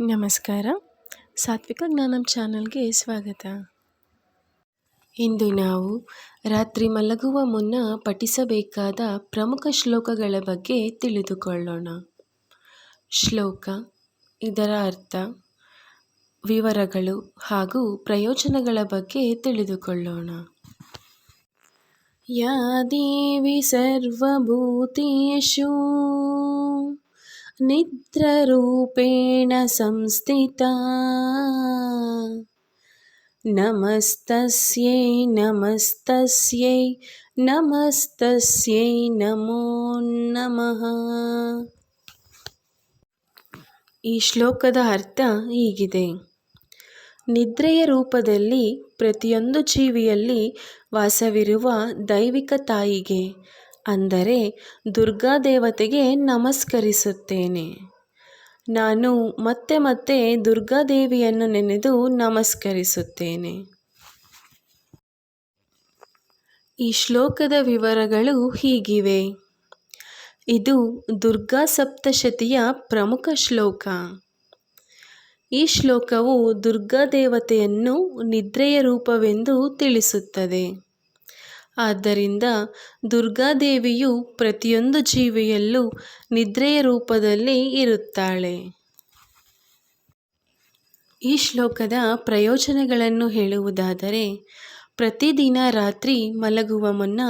ನಮಸ್ಕಾರ. ಸಾತ್ವಿಕ ಜ್ಞಾನಂ ಚಾನಲ್ಗೆ ಸ್ವಾಗತ. ಇಂದು ನಾವು ರಾತ್ರಿ ಮಲಗುವ ಮುನ್ನ ಪಠಿಸಬೇಕಾದ ಪ್ರಮುಖ ಶ್ಲೋಕಗಳ ಬಗ್ಗೆ ತಿಳಿದುಕೊಳ್ಳೋಣ. ಶ್ಲೋಕ, ಇದರ ಅರ್ಥ, ವಿವರಗಳು ಹಾಗೂ ಪ್ರಯೋಜನಗಳ ಬಗ್ಗೆ ತಿಳಿದುಕೊಳ್ಳೋಣ. ಯಾ ದೇವಿ ಸರ್ವಭೂತೇಷು निद्ररूपेण संस्थिता नमस्तस्यै नमस्तस्यै ನಮಸ್ತಸ್ಯೈ ನಮೋ ನಮಃ ಈ ಶ್ಲೋಕದ ಅರ್ಥ ಹೀಗಿದೆ ನಿದ್ರೆಯ ರೂಪದಲ್ಲಿ ಪ್ರತಿಯೊಂದು ಜೀವಿಯಲ್ಲಿ ವಾಸವಿರುವ ದೈವಿಕ ತಾಯಿಗೆ ಅಂದರೆ ದುರ್ಗಾದೇವತೆಗೆ ನಮಸ್ಕರಿಸುತ್ತೇನೆ. ನಾನು ಮತ್ತೆ ಮತ್ತೆ ದುರ್ಗಾದೇವಿಯನ್ನು ನೆನೆದು ನಮಸ್ಕರಿಸುತ್ತೇನೆ. ಈ ಶ್ಲೋಕದ ವಿವರಗಳು ಹೀಗಿವೆ. ಇದು ದುರ್ಗಾ ಸಪ್ತಶತಿಯ ಪ್ರಮುಖ ಶ್ಲೋಕ. ಈ ಶ್ಲೋಕವು ದುರ್ಗಾದೇವತೆಯನ್ನು ನಿದ್ರೆಯ ರೂಪವೆಂದು ತಿಳಿಸುತ್ತದೆ. ಆದ್ದರಿಂದ ದುರ್ಗಾದೇವಿಯು ಪ್ರತಿಯೊಂದು ಜೀವಿಯಲ್ಲೂ ನಿದ್ರೆಯ ರೂಪದಲ್ಲಿ ಇರುತ್ತಾಳೆ. ಈ ಶ್ಲೋಕದ ಪ್ರಯೋಜನಗಳನ್ನು ಹೇಳುವುದಾದರೆ, ಪ್ರತಿದಿನ ರಾತ್ರಿ ಮಲಗುವ ಮುನ್ನ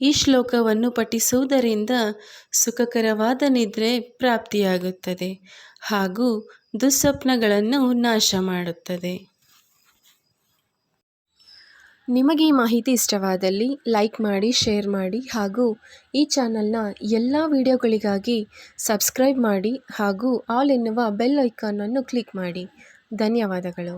ಈ ಶ್ಲೋಕವನ್ನು ಪಠಿಸುವುದರಿಂದ ಸುಖಕರವಾದ ನಿದ್ರೆ ಪ್ರಾಪ್ತಿಯಾಗುತ್ತದೆ ಹಾಗೂ ದುಸ್ವಪ್ನಗಳನ್ನು ನಾಶ ಮಾಡುತ್ತದೆ ನಿಮಗೆ ಈ ಮಾಹಿತಿ ಇಷ್ಟವಾದಲ್ಲಿ ಲೈಕ್ ಮಾಡಿ, ಶೇರ್ ಮಾಡಿ ಹಾಗೂ ಈ ಚಾನಲ್ನ ಎಲ್ಲ ವಿಡಿಯೋಗಳಿಗಾಗಿ ಸಬ್ಸ್ಕ್ರೈಬ್ ಮಾಡಿ ಹಾಗೂ ಆಲ್ ಎನ್ನುವ ಬೆಲ್ ಐಕಾನನ್ನು ಕ್ಲಿಕ್ ಮಾಡಿ. ಧನ್ಯವಾದಗಳು.